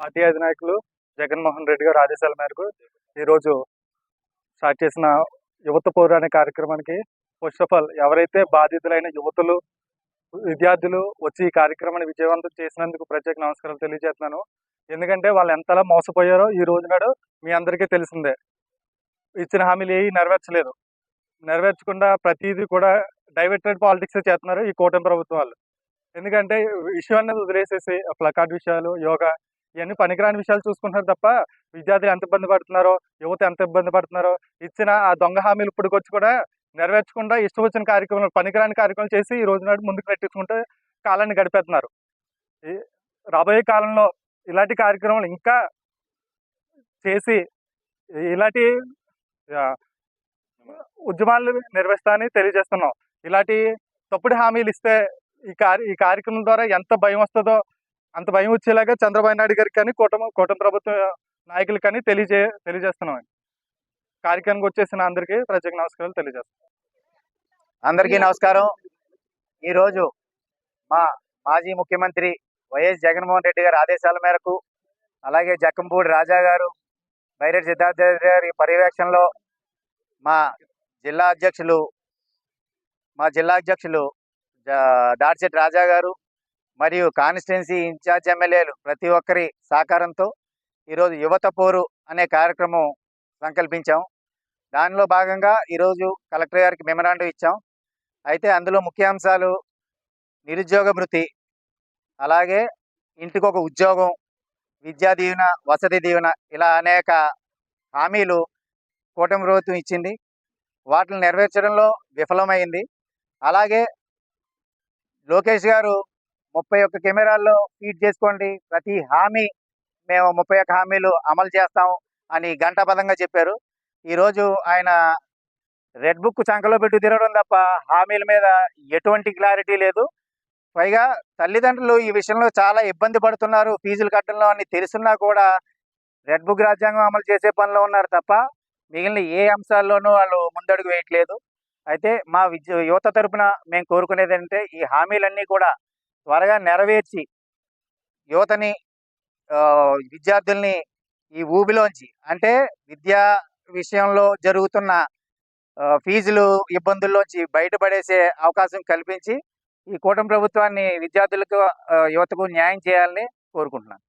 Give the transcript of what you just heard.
Party అధినాయకులు Jaganmohan Reddy గారు ఆదేశాల మేరకు ఈరోజు స్టార్ట్ చేసిన యువత పౌరు అనే కార్యక్రమానికి ఫస్ట్ ఆఫ్ ఆల్ ఎవరైతే బాధితులైన యువతులు విద్యార్థులు వచ్చి ఈ కార్యక్రమాన్ని విజయవంతం చేసినందుకు ప్రత్యేక నమస్కారాలు తెలియజేస్తున్నాను. ఎందుకంటే వాళ్ళు ఎంతలా మోసపోయారో ఈ రోజు నాడు మీ అందరికీ తెలిసిందే. ఇచ్చిన హామీలు ఏవి నెరవేర్చలేదు. నెరవేర్చకుండా ప్రతిదీ కూడా డైవర్టెడ్ పాలిటిక్స్ చేస్తున్నారు ఈ కూటమి ప్రభుత్వం వాళ్ళు. ఎందుకంటే ఇష్యూ అనేది వదిలేసేసి ప్లకార్డ్ విషయాలు యోగా ఇవన్నీ పనికిరాని విషయాలు చూసుకుంటున్నారు తప్ప విద్యార్థులు ఎంత ఇబ్బంది పడుతున్నారో యువత ఎంత ఇబ్బంది పడుతున్నారో ఇచ్చిన ఆ దొంగ హామీలు ఇప్పటికొచ్చి కూడా నెరవేర్చకుండా ఇష్టం వచ్చిన కార్యక్రమాలు పనికిరాని కార్యక్రమాలు చేసి ఈ రోజు నాడు ముందుకు నెట్టించుకుంటే కాలాన్ని గడిపేస్తున్నారు ఈ- రాబోయే కాలంలో ఇలాంటి కార్యక్రమాలు ఇంకా చేసి ఇలాంటి ఉద్యమాలు నిర్వహిస్తామని తెలియజేస్తున్నాం. ఇలాంటి తప్పుడు హామీలు ఇస్తే ఈ కార్య ఈ కార్యక్రమం ద్వారా ఎంత భయం వస్తుందో అంత భయం వచ్చేలాగా చంద్రబాబు నాయుడు గారికి కానీ కూటమి కూటమి ప్రభుత్వ నాయకులు కానీ తెలియజే తెలియజేస్తున్నాం. కార్యక్రమానికి వచ్చేసిన అందరికీ ప్రత్యేక నమస్కారాలు తెలియజేస్తున్నాం. అందరికీ నమస్కారం. ఈరోజు మా మాజీ ముఖ్యమంత్రి వైఎస్ జగన్మోహన్ రెడ్డి గారి ఆదేశాల మేరకు అలాగే జక్కంపూడి రాజా గారు బైరెడ్డి సిద్ధార్థ గారి పర్యవేక్షణలో మా జిల్లా అధ్యక్షులు మా జిల్లా అధ్యక్షులు జా- దాడిశెట్టి రాజా గారు మరియు కాన్స్టిట్యున్సీ ఇన్ఛార్జ్ ఎమ్మెల్యేలు ప్రతి ఒక్కరి సహకారంతో ఈరోజు యువత పోరు అనే కార్యక్రమం సంకల్పించాం. దానిలో భాగంగా ఈరోజు కలెక్టర్ గారికి మెమరాండం ఇచ్చాం. అయితే అందులో ముఖ్యాంశాలు నిరుద్యోగ భృతి అలాగే ఇంటికి ఒక ఉద్యోగం విద్యా దీవెన వసతి దీవెన ఇలా అనేక హామీలు కూటమి ప్రభుత్వం ఇచ్చింది. వాటిని నెరవేర్చడంలో విఫలమైంది. అలాగే లోకేష్ గారు ముప్పై ఒక్క కెమెరాల్లో ఫీడ్ చేసుకోండి. ప్రతి హామీ మేము ముప్పై ఒక్క హామీలు అమలు చేస్తాం అని గంటాపదంగా చెప్పారు. ఈరోజు ఆయన రెడ్ బుక్ చంకలో పెట్టి తిరగడం తప్ప హామీల మీద ఎటువంటి క్లారిటీ లేదు. పైగా తల్లిదండ్రులు ఈ విషయంలో చాలా ఇబ్బంది పడుతున్నారు. ఫీజులు కట్టడంలో అని తెలుసున్నా కూడా రెడ్ బుక్ రాజ్యాంగం అమలు చేసే పనిలో ఉన్నారు తప్ప మిగిలిన ఏ అంశాల్లోనూ వాళ్ళు ముందడుగు వేయట్లేదు. అయితే మా విద్య యువత తరపున మేము కోరుకునేది ఏంటంటే ఈ హామీలన్నీ కూడా త్వరగా నెరవేర్చి యువతని విద్యార్థుల్ని ఈ ఊబిలోంచి అంటే విద్యా విషయంలో జరుగుతున్న ఫీజులు ఇబ్బందుల్లోంచి బయటపడేసే అవకాశం కల్పించి ఈ కూటమి ప్రభుత్వాన్ని విద్యార్థులకు యువతకు న్యాయం చేయాలని కోరుకుంటున్నాను.